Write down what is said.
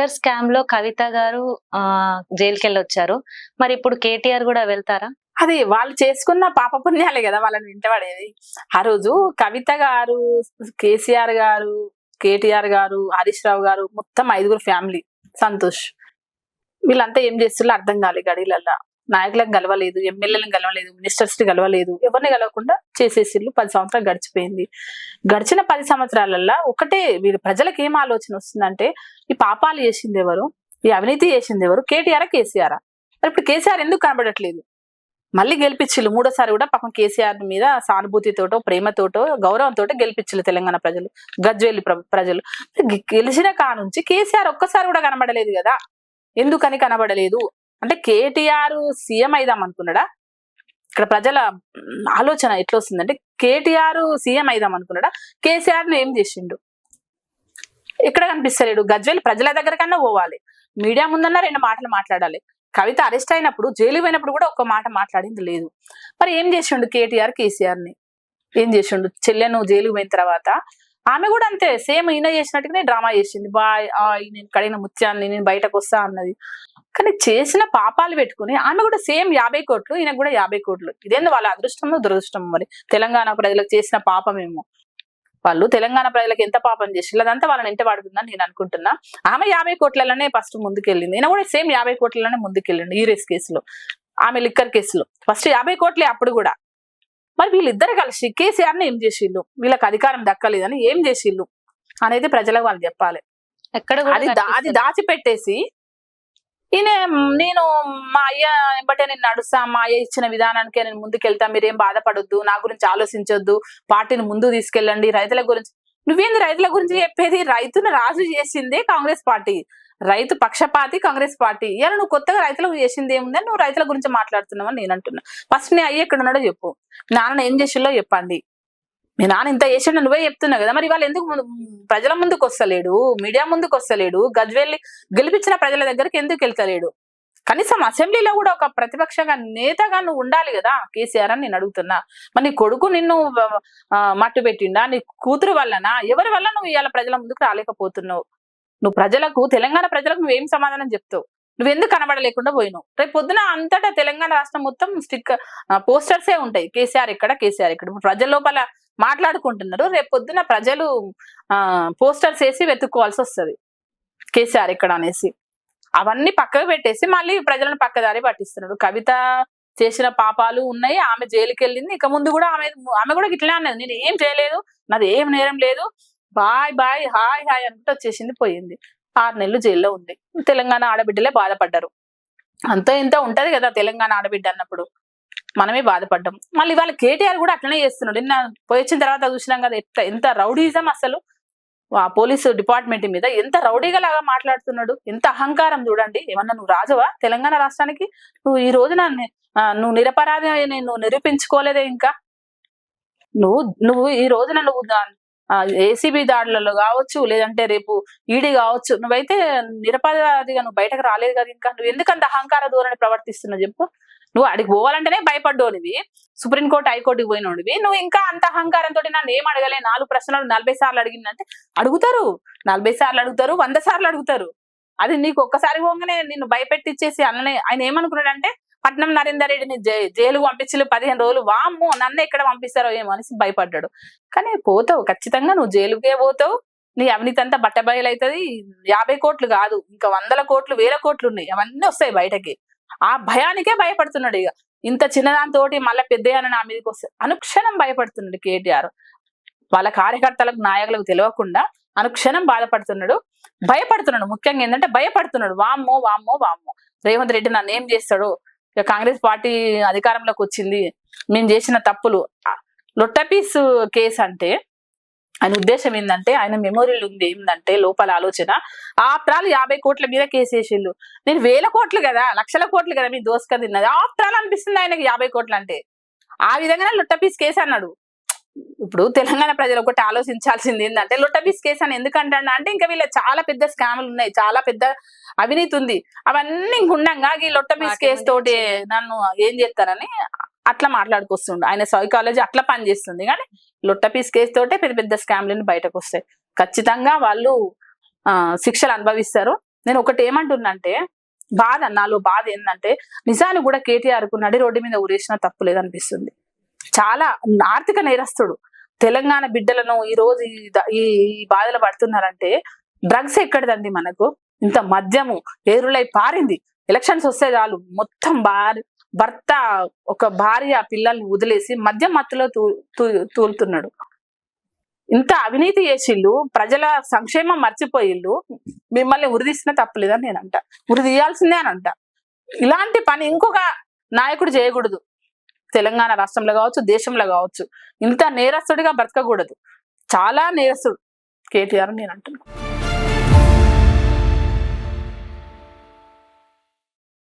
Liquor స్కామ్లో కవిత గారు ఆ వెళ్ళి వచ్చారు మరి ఇప్పుడు కేటీఆర్ కూడా వెళ్తారా? అది వాళ్ళు చేసుకున్న పాప పుణ్యాలే కదా వాళ్ళని వింటబడేది. ఆ రోజు కవిత గారు కేసీఆర్ గారు కేటీఆర్ గారు హరీష్ రావు గారు మొత్తం ఐదుగురు ఫ్యామిలీ. సంతోష్. వీళ్ళంతా ఏం చేస్తున్నారు అర్థం కాలే గడిలల్లా. నాయకులను కలవలేదు ఎమ్మెల్యేలను గలవలేదు మినిస్టర్స్ని కలవలేదు ఎవరిని కలవకుండా చేసేసిళ్ళు పది సంవత్సరాలు గడిచిపోయింది. గడిచిన పది సంవత్సరాలల్లో ఒకటే వీళ్ళు ప్రజలకు ఏం ఆలోచన వస్తుందంటే ఈ పాపాలు చేసింది ఎవరు? ఈ అవినీతి చేసింది ఎవరు? కేటీఆర్ కేసీఆర్? మరి ఇప్పుడు కేసీఆర్ ఎందుకు కనబడట్లేదు? మళ్ళీ గెలిపించిల్లు మూడోసారి కూడా పాపం కేసీఆర్ మీద సానుభూతితోటో ప్రేమతోటో గౌరవంతో గెలిపించిల్లు తెలంగాణ ప్రజలు గజ్వేలి ప్ర- ప్రజలు. గెలిచిన కా నుంచి కేసీఆర్ ఒక్కసారి కూడా కనబడలేదు కదా? ఎందుకని కనబడలేదు? అంటే కేటీఆర్ సీఎం అయిదాం అనుకున్నాడా? ఇక్కడ ప్రజల ఆలోచన ఎట్లా వస్తుందంటే కేటీఆర్ సీఎం అయిదాం అనుకున్నాడా? కేసీఆర్ ఏం చేసిండు? ఎక్కడ కనిపిస్తలేడు. గజ్వేల్ ప్రజల దగ్గర కన్నా పోవాలి. మీడియా ముందన్న రెండు మాటలు మాట్లాడాలి. కవిత అరెస్ట్ అయినప్పుడు జైలు పోయినప్పుడు కూడా ఒక్క మాట మాట్లాడింది లేదు. మరి ఏం చేసిండు కేటీఆర్ కేసీఆర్ని ఏం చేసిండు? చెల్లెను జైలుకు పోయిన తర్వాత ఆమె కూడా అంతే సేమ్ ఈయన చేసినట్టుగానే డ్రామా చేసింది. బాయ్ నేను కడిగిన ముత్యాన్ని నేను బయటకు వస్తా అన్నది. కానీ చేసిన పాపాలు పెట్టుకుని ఆమె కూడా సేమ్ యాభై కోట్లు ఈయనకు కూడా యాభై కోట్లు. ఇదేంది వాళ్ళ అదృష్టమో దురదృష్టం మరి. తెలంగాణ ప్రజలకు చేసిన పాపమేమో. వాళ్ళు తెలంగాణ ప్రజలకు ఎంత పాపం చేసి అదంతా వాళ్ళని ఇంట పడుతుందని నేను అనుకుంటున్నా. ఆమె యాభై కోట్లలోనే ఫస్ట్ ముందుకెళ్ళింది. ఈయన కూడా సేమ్ యాభై కోట్లలోనే ముందుకెళ్ళిండు ఈ రేస్ కేసులో. ఆమె లిక్కర్ కేసులో. ఫస్ట్ యాభై కోట్లే అప్పుడు కూడా. మరి వీళ్ళిద్దరు కలిసి కేసీఆర్ని ఏం చేసిళ్ళు వీళ్ళకి అధికారం దక్కలేదని ఏం చేసిళ్ళు అనేది ప్రజలకు వాళ్ళు చెప్పాలి. అది దా- అది కనిపిస్తలేదు. దాచిపెట్టేసి ఈయన నేను మా అయ్య ఎంబటే నేను నడుస్తా మా అయ్య ఇచ్చిన విధానానికే నేను ముందుకెళ్తా మీరేం బాధపడొద్దు నా గురించి ఆలోచించొద్దు పార్టీని ముందు తీసుకెళ్ళండి రైతుల గురించి. నువ్వేంది రైతుల గురించి చెప్పేది? రైతును రాజు చేసిందే కాంగ్రెస్ పార్టీ. రైతు పక్షపాతి కాంగ్రెస్ పార్టీ. ఇలా నువ్వు కొత్తగా రైతులకు చేసింది ఏముందని నువ్వు రైతుల గురించి మాట్లాడుతున్నావని అని నేను అంటున్నా. ఫస్ట్ నీ అయ్య ఎక్కడ ఉన్నాడో చెప్పు. నాన్న ఏం చేసిందో చెప్పండి. మీ నాన్న ఇంత చేసిండు నువ్వే చెప్తున్నావు కదా. మరి వాళ్ళు ఎందుకు ప్రజల ముందుకు వస్తలేడు? మీడియా ముందుకు వస్తలేడు? గజ్వెల్లి గెలిపించిన ప్రజల దగ్గరికి ఎందుకు వెళ్తలేడు? కనీసం అసెంబ్లీలో కూడా ఒక ప్రతిపక్షంగా నేతగా నువ్వు ఉండాలి కదా కేసీఆర్ అని నేను అడుగుతున్నా. మరి నీ కొడుకు నిన్ను మట్టు పెట్టిండా? నీ కూతురు వల్లనా? ఎవరి వల్ల నువ్వు ఇవాళ ప్రజల ముందుకు రాలేకపోతున్నావు? నువ్వు ప్రజలకు తెలంగాణ ప్రజలకు నువ్వేం సమాధానం చెప్తావు? నువ్వు ఎందుకు కనబడలేకుండా పోయినావు? రేపు పొద్దున అంతటా తెలంగాణ రాష్ట్రం మొత్తం స్టిక్ పోస్టర్సే ఉంటాయి. కేసీఆర్ ఇక్కడ కేసీఆర్ ఇక్కడ. ఇప్పుడు ప్రజల లోపల మాట్లాడుకుంటున్నారు. రేపు పొద్దున ప్రజలు ఆ పోస్టర్స్ వేసి వెతుక్కోవాల్సి వస్తది. కేసీఆర్ ఇక్కడ అనేసి. అవన్నీ పక్కకు పెట్టేసి మళ్ళీ ప్రజలను పక్కదారి పట్టిస్తున్నాడు కవిత చేసిన పాపాలు ఉన్నాయి. ఆమె జైలుకి వెళ్ళింది ఇక ముందు కూడా ఆమె ఆమె కూడా ఇట్లా అన్నది. నేను ఏం చేయలేదు. నాది ఏం నేరం లేదు. బాయ్ బాయ్ హాయ్ హాయ్ అనుకుంటూ వచ్చేసింది పోయింది. ఆరు నెలలు జైల్లో ఉంది తెలంగాణ ఆడబిడ్డలే బాధపడ్డారు. అంత ఇంత ఉంటది కదా తెలంగాణ ఆడబిడ్డ అన్నప్పుడు. మనమే బాధపడ్డాం. మళ్ళీ వాళ్ళ కేటీఆర్ కూడా అట్లనే చేస్తున్నాడు. నిన్న పోయి వచ్చిన తర్వాత చూసినాం కదా ఎంత ఎంత రౌడీజం అసలు. ఆ పోలీసు డిపార్ట్మెంట్ మీద ఎంత రౌడీగా లాగా మాట్లాడుతున్నాడు. ఎంత అహంకారం చూడండి. ఏమన్నా నువ్వు రాజువా తెలంగాణ రాష్ట్రానికి? నువ్వు ఈ రోజున నువ్వు నిరపరాధి నువ్వు నిరూపించుకోలేదే ఇంకా? నువ్వు నువ్వు ఈ రోజున నువ్వు ఏసీబీ దాడులలో కావచ్చు లేదంటే రేపు ఈడీ కావచ్చు నువ్వైతే నిరపరాధిగా నువ్వు బయటకు రాలేదు కదా ఇంకా. నువ్వు ఎందుకంత అహంకార ధోరణి ప్రవర్తిస్తున్నావు చెప్పు. నువ్వు అడిగి పోవాలంటేనే భయపడ్డోనివి సుప్రీంకోర్టు హైకోర్టుకి పోయినోడివి. నువ్వు ఇంకా అంత అహంకారంతో నన్ను ఏం అడగలే? నాలుగు ప్రశ్నలు నలభై సార్లు అడిగిందంటే అడుగుతారు. నలభై సార్లు అడుగుతారు వంద సార్లు అడుగుతారు. అది నీకు ఒక్కసారి పోగానే నిన్ను భయపెట్టిచ్చేసి అన్ననే ఆయన ఏమనుకున్నాడంటే పట్నం నరేందర్ రెడ్డిని జై- జైలుకు పంపించి పదిహేను రోజులు. వామ్ము నన్ను ఎక్కడ పంపిస్తారో ఏమో అనేసి భయపడ్డాడు. కానీ పోతావు ఖచ్చితంగా నువ్వు జైలుకే పోతావు. నీ అవినీతి అంతా బట్టబయలవుతుంది యాభై కోట్లు కాదు ఇంకా వందల కోట్లు వేల కోట్లు ఉన్నాయి. అవన్నీ వస్తాయి బయటకి. ఆ భయానికే భయపడుతున్నాడు ఇక ఇంత చిన్నదానితోటి మళ్ళీ పెద్ద నా మీదకి వస్తే అనుక్షణం భయపడుతున్నాడు కేటీఆర్. వాళ్ళ కార్యకర్తలకు నాయకులకు తెలియకుండా అనుక్షణం బాధపడుతున్నాడు. భయపడుతున్నాడు. ముఖ్యంగా ఏంటంటే భయపడుతున్నాడు. వామ్మో వామ్మో వామ్మో. రేవంత్ రెడ్డి నన్ను ఏం చేస్తాడు ఇక కాంగ్రెస్ పార్టీ అధికారంలోకి వచ్చింది. మేము చేసిన తప్పులు. లొట్టపీస్ కేసు అంటే ఆయన ఉద్దేశం ఏంటంటే ఆయన మెమోరీలు ఉంది. ఏంటంటే లోపల ఆలోచన. ఆఫ్టర్ ఆల్ యాభై కోట్ల మీద కేసేసిళ్ళు నేను వేల కోట్లు కదా లక్షల కోట్లు కదా మీ దోసుక తిన్నది. ఆఫ్టర్ ఆల్ అనిపిస్తుంది ఆయనకి యాభై కోట్లు అంటే. ఆ విధంగానే లొట్టపీస్ కేసు అన్నాడు. ఇప్పుడు తెలంగాణ ప్రజలు ఒకటి ఆలోచించాల్సింది ఏంటంటే లొట్టపీస్ కేసు అని ఎందుకంటా అంటే ఇంకా వీళ్ళ చాలా పెద్ద స్కాములు ఉన్నాయి చాలా పెద్ద అవినీతి ఉంది. అవన్నీ ఇంక ఉండంగా ఈ లొట్టపీస్ వాటి కేసు తోటి నన్ను ఏం చేస్తారని అట్లా మాట్లాడుకొస్తుండు. ఆయన సైకాలజీ అట్లా పనిచేస్తుంది కానీ లొట్టపీస్ కేసు తోటే పెద్ద పెద్ద స్కామ్లన్నీ బయటకు వస్తాయి ఖచ్చితంగా వాళ్ళు ఆ, శిక్షలు అనుభవిస్తారు. నేను ఒకటి ఏమంటున్నంటే బాధ నాలో బాధ ఏంటంటే నిజాన్ని కూడా కేటీఆర్కు నడి రోడ్డు మీద ఊరేసినా తప్పు లేదనిపిస్తుంది. చాలా ఆర్థిక నేరస్తుడు. తెలంగాణ బిడ్డలను ఈ రోజు ఈ ఈ బాధలు పడుతున్నారంటే డ్రగ్స్ ఎక్కడిదండి మనకు? ఇంత మద్యము ఏరులై పారింది. ఎలక్షన్స్ వస్తే చాలు మొత్తం భార్య భర్త ఒక భార్య పిల్లల్ని వదిలేసి మద్యం మత్తులో తూ తూ- తూలుతున్నాడు. ఇంత అవినీతి చేసిళ్ళు ప్రజల సంక్షేమం మర్చిపోయిళ్ళు మిమ్మల్ని ఉరిదీసినా తప్పలేదని నేను అంట ఉరిదీయాల్సిందే అని అంట. ఇలాంటి పని ఇంకొక నాయకుడు చేయకూడదు. తెలంగాణ రాష్ట్రంలో కావచ్చు దేశంలో కావచ్చు ఇంత నేరస్తుడిగా బ్రతకకూడదు. చాలా నేరస్తుడు. కేటీఆర్ నేను అంటున్నాను